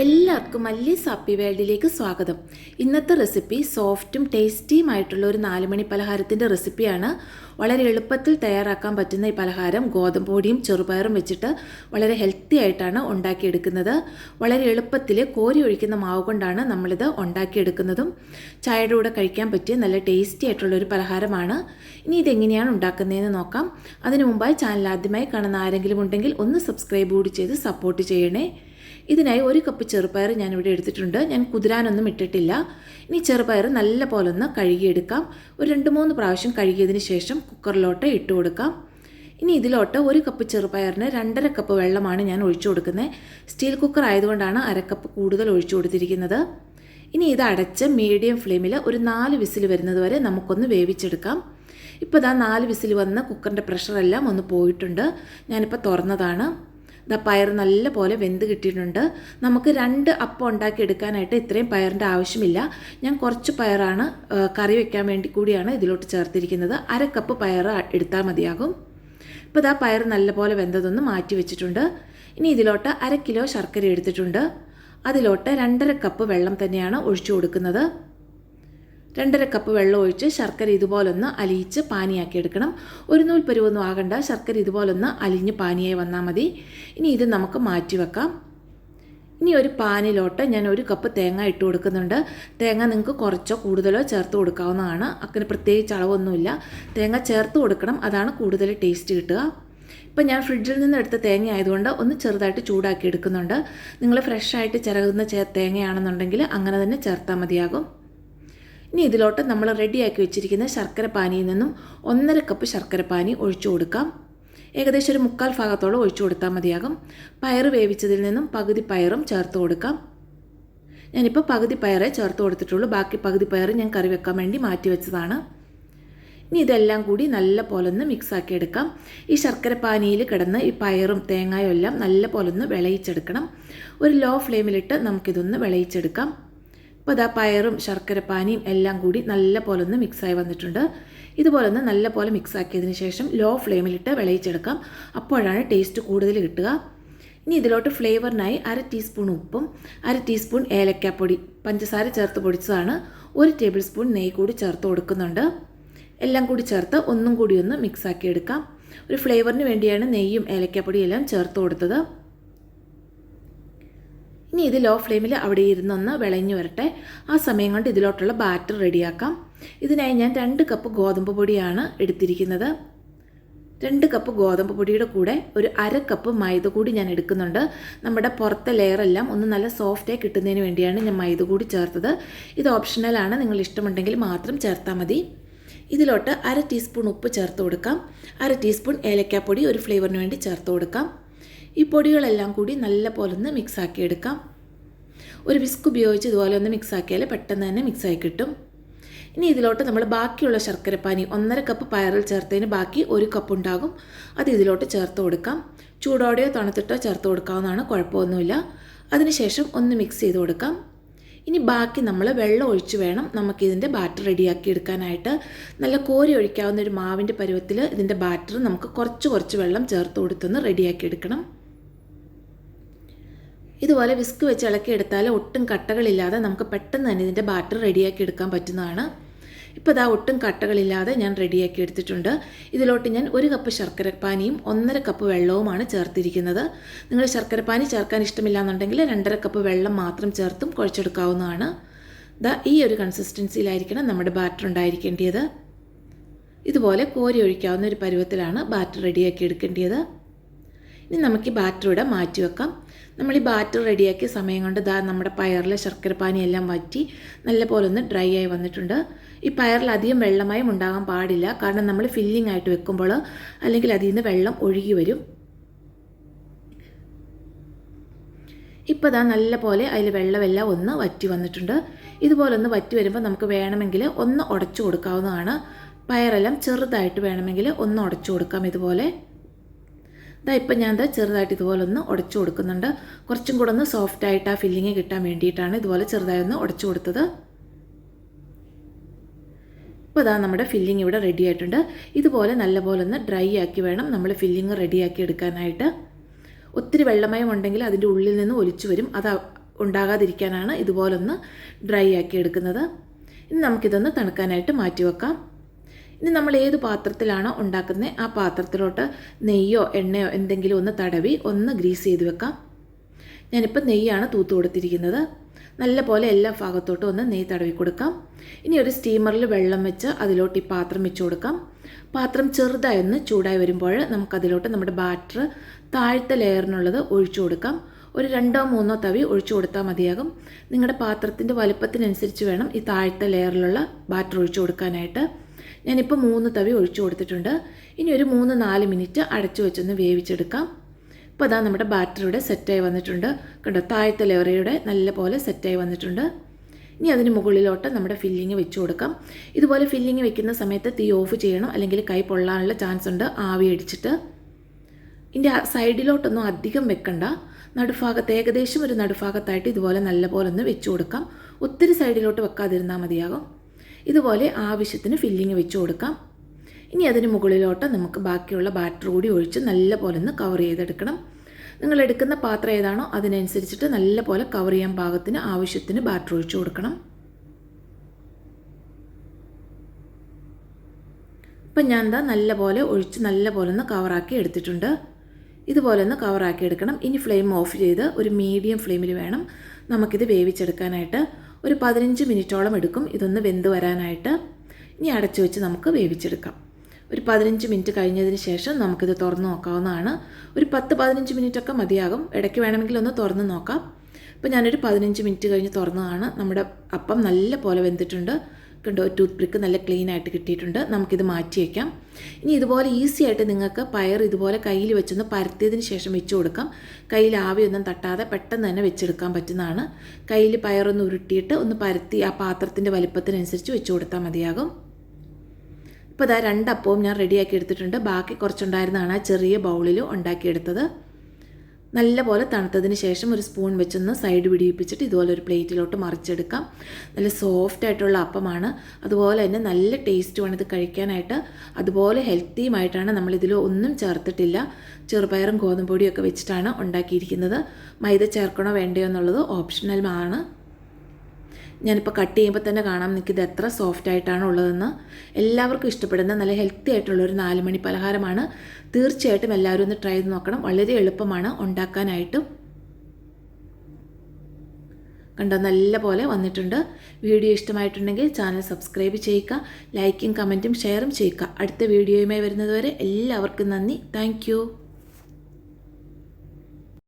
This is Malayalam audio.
എല്ലാവർക്കും മല്ലി സാപ്പി വേൾഡിലേക്ക് സ്വാഗതം. ഇന്നത്തെ റെസിപ്പി സോഫ്റ്റും ടേസ്റ്റിയുമായിട്ടുള്ള ഒരു നാലുമണി പലഹാരത്തിന്റെ റെസിപ്പിയാണ്. വളരെ എളുപ്പത്തിൽ തയ്യാറാക്കാൻ പറ്റുന്ന ഈ പലഹാരം ഗോതമ്പ് പൊടിയും ചെറുപയറും വെച്ചിട്ട് വളരെ ഹെൽത്തി ആയിട്ടാണ് ഉണ്ടാക്കിയെടുക്കുന്നത്. വളരെ എളുപ്പത്തിൽ കോരി ഒഴിക്കുന്ന മാവ് കൊണ്ടാണ് നമ്മളിത് ഉണ്ടാക്കിയെടുക്കുന്നതും. ചായയുടെ കൂടെ കഴിക്കാൻ പറ്റിയ നല്ല ടേസ്റ്റി ആയിട്ടുള്ള ഒരു പലഹാരമാണ്. ഇനി ഇതെങ്ങനെയാണ് ഉണ്ടാക്കുന്നതെന്ന് നോക്കാം. അതിനു മുമ്പായി ചാനൽ ആദ്യമായി കാണുന്ന ആരെങ്കിലും ഉണ്ടെങ്കിൽ ഒന്ന് സബ്സ്ക്രൈബ് കൂടി ചെയ്ത് സപ്പോർട്ട് ചെയ്യണേ. ഇതിനായി ഒരു കപ്പ് ചെറുപയർ ഞാനിവിടെ എടുത്തിട്ടുണ്ട്. ഞാൻ കുതിരാനൊന്നും ഇട്ടിട്ടില്ല. ഇനി ചെറുപയർ നല്ല പോലെ ഒന്ന് കഴുകിയെടുക്കാം. ഒരു രണ്ട് മൂന്ന് പ്രാവശ്യം കഴുകിയതിന് ശേഷം കുക്കറിലോട്ട് ഇട്ട് കൊടുക്കാം. ഇനി ഇതിലോട്ട് ഒരു കപ്പ് ചെറുപയറിന് രണ്ടര കപ്പ് വെള്ളമാണ് ഞാൻ ഒഴിച്ചു കൊടുക്കുന്നത്. സ്റ്റീൽ കുക്കർ ആയതുകൊണ്ടാണ് അരക്കപ്പ് കൂടുതൽ ഒഴിച്ചു കൊടുത്തിരിക്കുന്നത്. ഇനി ഇത് അടച്ച് മീഡിയം ഫ്ലെയിമിൽ ഒരു നാല് വിസിൽ വരുന്നത് വരെ നമുക്കൊന്ന് വേവിച്ചെടുക്കാം. ഇപ്പോൾ ഇതാ നാല് വിസിൽ വന്ന് കുക്കറിന്റെ പ്രഷറെല്ലാം ഒന്ന് പോയിട്ടുണ്ട്. ഞാനിപ്പോൾ തുറന്നതാണ്. ഇതാ പയർ നല്ല പോലെ വെന്ത് കിട്ടിയിട്ടുണ്ട്. നമുക്ക് രണ്ട് അപ്പം ഉണ്ടാക്കി എടുക്കാനായിട്ട് ഇത്രയും പയറിന്റെ ആവശ്യമില്ല. ഞാൻ കുറച്ച് പയറാണ് കറി വെക്കാൻ വേണ്ടി കൂടിയാണ് ഇതിലോട്ട് ചേർത്തിരിക്കുന്നത്. അര കപ്പ് പയർ എടുത്താൽ മതിയാകും. ഇപ്പോൾ ഇതാ പയർ നല്ലപോലെ വെന്തതൊന്ന് മാറ്റി വെച്ചിട്ടുണ്ട്. ഇനി ഇതിലോട്ട് അര കിലോ ശർക്കര എടുത്തിട്ടുണ്ട്. അതിലോട്ട് രണ്ടര കപ്പ് വെള്ളം തന്നെയാണ് ഒഴിച്ചു കൊടുക്കുന്നത്. രണ്ടര കപ്പ് വെള്ളം ഒഴിച്ച് ശർക്കര ഇതുപോലൊന്ന് അലിയിച്ച് പാനിയാക്കി എടുക്കണം. ഒരു നൂൽ പരുവൊന്നും ആകണ്ട. ശർക്കര ഇതുപോലൊന്ന് അലിഞ്ഞ് പാനിയായി വന്നാൽ മതി. ഇനി ഇത് നമുക്ക് മാറ്റി വെക്കാം. ഇനി ഒരു പാനിലോട്ട് ഞാൻ ഒരു കപ്പ് തേങ്ങ ഇട്ട് കൊടുക്കുന്നുണ്ട്. തേങ്ങ നിങ്ങൾക്ക് കുറച്ചോ കൂടുതലോ ചേർത്ത് കൊടുക്കാവുന്നതാണ്. അങ്ങനെ പ്രത്യേകിച്ച് അളവൊന്നുമില്ല. തേങ്ങ ചേർത്ത് കൊടുക്കണം. അതാണ് കൂടുതൽ ടേസ്റ്റ് കിട്ടുക. ഇപ്പം ഞാൻ ഫ്രിഡ്ജിൽ നിന്ന് എടുത്ത തേങ്ങ ആയതുകൊണ്ട് ഒന്ന് ചെറുതായിട്ട് ചൂടാക്കി എടുക്കുന്നുണ്ട്. നിങ്ങൾ ഫ്രഷായിട്ട് ചിരകുന്ന തേങ്ങയാണെന്നുണ്ടെങ്കിൽ അങ്ങനെ തന്നെ ചേർത്താൽ മതിയാകും. ഇനി ഇതിലോട്ട് നമ്മൾ റെഡിയാക്കി വെച്ചിരിക്കുന്ന ശർക്കര പാനിയിൽ നിന്നും ഒന്നര കപ്പ് ശർക്കര പാനി ഒഴിച്ചു കൊടുക്കാം. ഏകദേശം ഒരു മുക്കാൽ ഭാഗത്തോളം ഒഴിച്ചു കൊടുത്താൽ മതിയാകും. പയർ വേവിച്ചതിൽ നിന്നും പകുതി പയറും ചേർത്ത് കൊടുക്കാം. ഞാനിപ്പോൾ പകുതി പയറേ ചേർത്ത് കൊടുത്തിട്ടുള്ളൂ. ബാക്കി പകുതി പയർ ഞാൻ കറി വെക്കാൻ വേണ്ടി മാറ്റി വെച്ചതാണ്. ഇനി ഇതെല്ലാം കൂടി നല്ല പോലെ ഒന്ന് മിക്സാക്കി എടുക്കാം. ഈ ശർക്കര പാനിയിൽ കിടന്ന് ഈ പയറും തേങ്ങയും എല്ലാം നല്ല പോലെ ഒന്ന് വിളയിച്ചെടുക്കണം. ഒരു ലോ ഫ്ലെയിമിലിട്ട് നമുക്കിതൊന്ന് വിളയിച്ചെടുക്കാം. അപ്പോൾ ഇതാ പയറും ശർക്കരപ്പാനിയും എല്ലാം കൂടി നല്ല പോലെ ഒന്ന് മിക്സായി വന്നിട്ടുണ്ട്. ഇതുപോലെ ഒന്ന് നല്ല പോലെ മിക്സാക്കിയതിന് ശേഷം ലോ ഫ്ലെയിമിലിട്ട് വിളയിച്ചെടുക്കാം. അപ്പോഴാണ് ടേസ്റ്റ് കൂടുതൽ കിട്ടുക. ഇനി ഇതിലോട്ട് ഫ്ലേവറിനായി അര ടീസ്പൂൺ ഉപ്പും അര ടീസ്പൂൺ ഏലക്കാപ്പൊടി പഞ്ചസാര ചേർത്ത് പൊടിച്ചതാണ്. ഒരു ടേബിൾ സ്പൂൺ നെയ്യ് കൂടി ചേർത്ത് കൊടുക്കുന്നുണ്ട്. എല്ലാം കൂടി ചേർത്ത് ഒന്നും കൂടി ഒന്ന് മിക്സ് ആക്കി എടുക്കാം ഒരു ഫ്ലേവറിന് വേണ്ടിയാണ് നെയ്യും ഏലക്കാപ്പൊടിയും എല്ലാം ചേർത്ത് കൊടുത്തത്. ഇനി ഇത് ലോ ഫ്ലെയിമിൽ അവിടെ ഇരുന്നൊന്ന് വിളഞ്ഞു വരട്ടെ. ആ സമയം കൊണ്ട് ഇതിലോട്ടുള്ള ബാറ്റർ റെഡിയാക്കാം ഇതിനായി ഞാൻ രണ്ട് കപ്പ് ഗോതമ്പ് പൊടിയാണ് എടുത്തിരിക്കുന്നത്. രണ്ട് കപ്പ് ഗോതമ്പ് പൊടിയുടെ കൂടെ ഒരു അര കപ്പ് മൈദ കൂടി ഞാൻ എടുക്കുന്നുണ്ട്. നമ്മുടെ പുറത്തെ ലെയറെല്ലാം ഒന്ന് നല്ല സോഫ്റ്റായി കിട്ടുന്നതിന് വേണ്ടിയാണ് ഞാൻ മൈദ കൂടി ചേർത്തത്. ഇത് ഓപ്ഷണലാണ് നിങ്ങൾ ഇഷ്ടമുണ്ടെങ്കിൽ മാത്രം ചേർത്താൽ മതി. ഇതിലോട്ട് അര ടീസ്പൂൺ ഉപ്പ് ചേർത്ത് കൊടുക്കാം. അര ടീസ്പൂൺ ഏലക്കാപ്പൊടി ഒരു ഫ്ലേവറിന് വേണ്ടി ചേർത്ത് കൊടുക്കാം. ഈ പൊടികളെല്ലാം കൂടി നല്ല പോലെ ഒന്ന് മിക്സാക്കി എടുക്കാം ഒരു വിസ്ക് ഉപയോഗിച്ച് ഇതുപോലെ ഒന്ന് മിക്സാക്കിയാൽ പെട്ടെന്ന് തന്നെ മിക്സായി കിട്ടും. ഇനി ഇതിലോട്ട് നമ്മൾ ബാക്കിയുള്ള ശർക്കരപ്പാനി ഒന്നര കപ്പ് പയറിൽ ചേർത്തതിന് ബാക്കി ഒരു കപ്പ് ഉണ്ടാകും. അത് ഇതിലോട്ട് ചേർത്ത് കൊടുക്കാം. ചൂടോടെയോ തണുത്തിട്ടോ ചേർത്ത് കൊടുക്കാവുന്നതാണ് കുഴപ്പമൊന്നുമില്ല. അതിനുശേഷം ഒന്ന് മിക്സ് ചെയ്ത് കൊടുക്കാം. ഇനി ബാക്കി നമ്മൾ വെള്ളം ഒഴിച്ച് വേണം നമുക്കിതിന്റെ ബാറ്റർ റെഡിയാക്കി എടുക്കാനായിട്ട്. നല്ല കോരി ഒഴിക്കാവുന്ന ഒരു മാവിന്റെ പരുവത്തിൽ ഇതിന്റെ ബാറ്റർ നമുക്ക് കുറച്ച് കുറച്ച് വെള്ളം ചേർത്ത് കൊടുത്തൊന്ന് റെഡിയാക്കി എടുക്കണം. ഇതുപോലെ വിസ്ക് വെച്ച് ഇളക്കി എടുത്താൽ ഒട്ടും കട്ടകളില്ലാതെ നമുക്ക് പെട്ടെന്ന് തന്നെ ഇതിന്റെ ബാറ്റർ റെഡിയാക്കി എടുക്കാൻ പറ്റുന്നതാണ്. ഇപ്പോൾ ഇതാ ഒട്ടും കട്ടകളില്ലാതെ ഞാൻ റെഡിയാക്കി എടുത്തിട്ടുണ്ട്. ഇതിലോട്ട് ഞാൻ ഒരു കപ്പ് ശർക്കരപ്പാനിയും ഒന്നര കപ്പ് വെള്ളവുമാണ് ചേർത്തിരിക്കുന്നത്. നിങ്ങൾ ശർക്കരപ്പാനി ചേർക്കാൻ ഇഷ്ടമില്ല എന്നുണ്ടെങ്കിൽ രണ്ടര കപ്പ് വെള്ളം മാത്രം ചേർത്തും കുഴച്ചെടുക്കാവുന്നതാണ്. ദാ ഈ ഒരു കൺസിസ്റ്റൻസിയിലായിരിക്കണം നമ്മുടെ ബാറ്റർ ഉണ്ടായിരിക്കേണ്ടത് ഇതുപോലെ കോരി ഒഴിക്കാവുന്ന ഒരു പരുവത്തിലാണ് ബാറ്റർ റെഡിയാക്കി എടുക്കേണ്ടത് ഇനി നമുക്ക് ഈ ബാറ്റർ ഇവിടെ മാറ്റി വെക്കാം നമ്മൾ ഈ ബാറ്റർ റെഡിയാക്കിയ സമയം കൊണ്ട് ദാ നമ്മുടെ പയറിലെ ശർക്കരപ്പാനി എല്ലാം വറ്റി നല്ല പോലെ ഒന്ന് ഡ്രൈ ആയി വന്നിട്ടുണ്ട്. ഈ പയറിൽ അധികം വെള്ളമയം ഉണ്ടാകാൻ പാടില്ല. കാരണം നമ്മൾ ഫില്ലിംഗ് ആയിട്ട് വെക്കുമ്പോൾ അല്ലെങ്കിൽ അതിൽ നിന്ന് വെള്ളം ഒഴുകി വരും. ഇപ്പോൾ ദാ നല്ല പോലെ അതിൽ വെള്ളമെല്ലാം ഒന്ന് വറ്റി വന്നിട്ടുണ്ട്. ഇതുപോലെ ഒന്ന് വറ്റി വരുമ്പോൾ നമുക്ക് വേണമെങ്കിൽ ഒന്ന് ഉടച്ചു കൊടുക്കാവുന്നതാണ്. പയറെല്ലാം ചെറുതായിട്ട് വേണമെങ്കിൽ ഒന്ന് ഉടച്ചു കൊടുക്കാം ഇതുപോലെ. ഇതാ ഇപ്പം ഞാൻ എന്താ ചെറുതായിട്ട് ഇതുപോലെ ഒന്ന് ഉടച്ചു കൊടുക്കുന്നുണ്ട്. കുറച്ചും കൂടെ ഒന്ന് സോഫ്റ്റ് ആയിട്ട് ആ ഫില്ലിങ് കിട്ടാൻ വേണ്ടിയിട്ടാണ് ഇതുപോലെ ചെറുതായി ഒന്ന് ഉടച്ചു കൊടുത്തത്. ഇപ്പോൾ ഇതാ നമ്മുടെ ഫില്ലിങ് ഇവിടെ റെഡി ആയിട്ടുണ്ട്. ഇതുപോലെ നല്ലപോലെ ഒന്ന് ഡ്രൈ ആക്കി വേണം നമ്മൾ ഫില്ലിങ് റെഡിയാക്കി എടുക്കാനായിട്ട്. ഒത്തിരി വെള്ളമയം ഉണ്ടെങ്കിൽ അതിന്റെ ഉള്ളിൽ നിന്ന് ഒലിച്ചു വരും. അത് ഉണ്ടാകാതിരിക്കാനാണ് ഇതുപോലൊന്ന് ഡ്രൈ ആക്കി എടുക്കുന്നത്. ഇനി നമുക്കിതൊന്ന് തണുക്കാനായിട്ട് മാറ്റി വെക്കാം. ഇനി നമ്മൾ ഏത് പാത്രത്തിലാണോ ഉണ്ടാക്കുന്നത് ആ പാത്രത്തിലോട്ട് നെയ്യോ എണ്ണയോ എന്തെങ്കിലും ഒന്ന് തടവി ഒന്ന് ഗ്രീസ് ചെയ്ത് വെക്കാം. ഞാനിപ്പോൾ നെയ്യാണ് തൂത്ത് കൊടുത്തിരിക്കുന്നത്. നല്ല പോലെ എല്ലാ ഭാഗത്തോട്ടും ഒന്ന് നെയ്യ് തടവി കൊടുക്കാം. ഇനി ഒരു സ്റ്റീമറിൽ വെള്ളം വെച്ച് അതിലോട്ട് ഈ പാത്രം വെച്ച് കൊടുക്കാം. പാത്രം ചെറുതായി ഒന്ന് ചൂടായി വരുമ്പോൾ നമുക്കതിലോട്ട് നമ്മുടെ ബാറ്റർ താഴത്തെ ലെയറിനുള്ളത് ഒഴിച്ചു കൊടുക്കാം. ഒരു രണ്ടോ മൂന്നോ തവി ഒഴിച്ചു കൊടുത്താൽ മതിയാകും. നിങ്ങളുടെ പാത്രത്തിന്റെ വലുപ്പത്തിനനുസരിച്ച് വേണം ഈ താഴത്തെ ലെയറിലുള്ള ബാറ്റർ ഒഴിച്ചു കൊടുക്കാനായിട്ട്. ഞാനിപ്പോൾ മൂന്ന് തവി ഒഴിച്ചു കൊടുത്തിട്ടുണ്ട്. ഇനി ഒരു മൂന്ന് നാല് മിനിറ്റ് അടച്ചു വെച്ചൊന്ന് വേവിച്ചെടുക്കാം. ഇപ്പോൾ അതാ നമ്മുടെ ബാറ്റർ ഇവിടെ സെറ്റായി വന്നിട്ടുണ്ട്. കണ്ടോ താഴത്തെ ലെവറയുടെ നല്ല പോലെ സെറ്റായി വന്നിട്ടുണ്ട്. ഇനി അതിന് മുകളിലോട്ട് നമ്മുടെ ഫില്ലിങ് വെച്ച് കൊടുക്കാം. ഇതുപോലെ ഫില്ലിങ് വെക്കുന്ന സമയത്ത് തീ ഓഫ് ചെയ്യണം. അല്ലെങ്കിൽ കൈ പൊള്ളാനുള്ള ചാൻസ് ഉണ്ട് ആവി അടിച്ചിട്ട്. ഇതിന്റെ സൈഡിലോട്ടൊന്നും അധികം വെക്കണ്ട. നടുഭാഗത്ത് ഏകദേശം ഒരു നടുഭാഗത്തായിട്ട് ഇതുപോലെ നല്ല പോലെ ഒന്ന് വെച്ച് കൊടുക്കാം. ഒത്തിരി സൈഡിലോട്ട് വെക്കാതിരുന്നാൽ മതിയാകും. ഇതുപോലെ ആവശ്യത്തിന് ഫില്ലിങ് വെച്ച് കൊടുക്കാം. ഇനി അതിന് മുകളിലോട്ട് നമുക്ക് ബാക്കിയുള്ള ബാറ്റർ കൂടി ഒഴിച്ച് നല്ല പോലെ ഒന്ന് കവർ ചെയ്തെടുക്കണം. നിങ്ങൾ എടുക്കുന്ന പാത്രം ഏതാണോ അതിനനുസരിച്ചിട്ട് നല്ല പോലെ കവർ ചെയ്യാൻ പാകത്തിന് ആവശ്യത്തിന് ബാറ്റർ ഒഴിച്ചു കൊടുക്കണം. ഇപ്പം ഞാൻ എന്താ നല്ല പോലെ ഒഴിച്ച് നല്ല പോലെ ഒന്ന് കവറാക്കി എടുത്തിട്ടുണ്ട്. ഇതുപോലെ ഒന്ന് കവറാക്കി എടുക്കണം. ഇനി ഫ്ലെയിം ഓഫ് ചെയ്ത് ഒരു മീഡിയം ഫ്ലെയിമിൽ വേണം നമുക്കിത് വേവിച്ചെടുക്കാനായിട്ട്. ഒരു പതിനഞ്ച് മിനിറ്റോളം എടുക്കും. ഇതൊന്ന് വെന്ത് വരാനായിട്ട് ഇനി അടച്ചു വെച്ച് നമുക്ക് വേവിച്ചെടുക്കാം. ഒരു പതിനഞ്ച് മിനിറ്റ് കഴിഞ്ഞതിന് ശേഷം നമുക്കിത് തുറന്ന് നോക്കാവുന്നതാണ്. ഒരു പത്ത് പതിനഞ്ച് മിനിറ്റ് ഒക്കെ മതിയാകും. ഇടയ്ക്ക് വേണമെങ്കിൽ ഒന്ന് തുറന്ന് നോക്കാം. ഇപ്പോൾ ഞാനൊരു പതിനഞ്ച് മിനിറ്റ് കഴിഞ്ഞ് തുറന്നതാണ്. നമ്മുടെ അപ്പം നല്ല പോലെ വെന്തിട്ടുണ്ട്. കണ്ടോ ടൂത്ത് പിക്ക് നല്ല ക്ലീൻ ആയിട്ട് കിട്ടിയിട്ടുണ്ട്. നമുക്കിത് മാറ്റി വയ്ക്കാം ഇനി ഇതുപോലെ ഈസി ആയിട്ട് നിങ്ങൾക്ക് പയർ ഇതുപോലെ കയ്യിൽ വെച്ചൊന്ന് പരത്തിയതിന് ശേഷം വെച്ച് കൊടുക്കാം. കയ്യിൽ ആവിയൊന്നും തട്ടാതെ പെട്ടെന്ന് തന്നെ വെച്ചെടുക്കാൻ പറ്റുന്നതാണ്. കയ്യിൽ പയറൊന്ന് ഉരുട്ടിയിട്ട് ഒന്ന് പരത്തി ആ പാത്രത്തിന്റെ വലിപ്പത്തിനനുസരിച്ച് വെച്ച് കൊടുത്താൽ മതിയാകും. ഇപ്പോൾ ഇതാ രണ്ടപ്പവും ഞാൻ റെഡിയാക്കി എടുത്തിട്ടുണ്ട്. ബാക്കി കുറച്ചുണ്ടായിരുന്നതാണ് ആ ചെറിയ ബൗളിൽ ഉണ്ടാക്കിയെടുത്തത്. നല്ല പോലെ തണുത്തതിന് ശേഷം ഒരു സ്പൂൺ വെച്ചൊന്ന് സൈഡ് പിടിപ്പിച്ചിട്ട് ഇതുപോലെ ഒരു പ്ലേറ്റിലോട്ട് മറിച്ചെടുക്കാം. നല്ല സോഫ്റ്റ് ആയിട്ടുള്ള അപ്പമാണ്. അതുപോലെ തന്നെ നല്ല ടേസ്റ്റ് ടേസ്റ്റുമാണ് ഇത് കഴിക്കാനായിട്ട്. അതുപോലെ ഹെൽത്തിയുമായിട്ടാണ് നമ്മളിതിൽ ഒന്നും ചേർത്തിട്ടില്ല. ചെറുപയറും ഗോതമ്പൊടിയും ഒക്കെ വെച്ചിട്ടാണ് ഉണ്ടാക്കിയിരിക്കുന്നത്. മൈദ ചേർക്കണോ വേണ്ടയോ എന്നുള്ളത് ഓപ്ഷണൽ ആണ് ഞാനിപ്പോൾ കട്ട് ചെയ്യുമ്പോൾ തന്നെ കാണാം ഇത് എത്ര സോഫ്റ്റ് ആയിട്ടാണ് ഉള്ളതെന്ന് എല്ലാവർക്കും ഇഷ്ടപ്പെടുന്ന നല്ല ഹെൽത്തി ആയിട്ടുള്ള ഒരു നാല് മണി പലഹാരമാണ്. തീർച്ചയായിട്ടും എല്ലാവരും ഒന്ന് ട്രൈ ചെയ്ത് നോക്കണം. വളരെ എളുപ്പമാണ് ഉണ്ടാക്കാനായിട്ടും. കണ്ടോ നല്ല പോലെ വന്നിട്ടുണ്ട്. വീഡിയോ ഇഷ്ടമായിട്ടുണ്ടെങ്കിൽ ചാനൽ സബ്സ്ക്രൈബ് ചെയ്യുക ലൈക്കും കമന്റും ഷെയറും ചെയ്യുക. അടുത്ത വീഡിയോയുമായി വരുന്നതുവരെ എല്ലാവർക്കും നന്ദി. താങ്ക്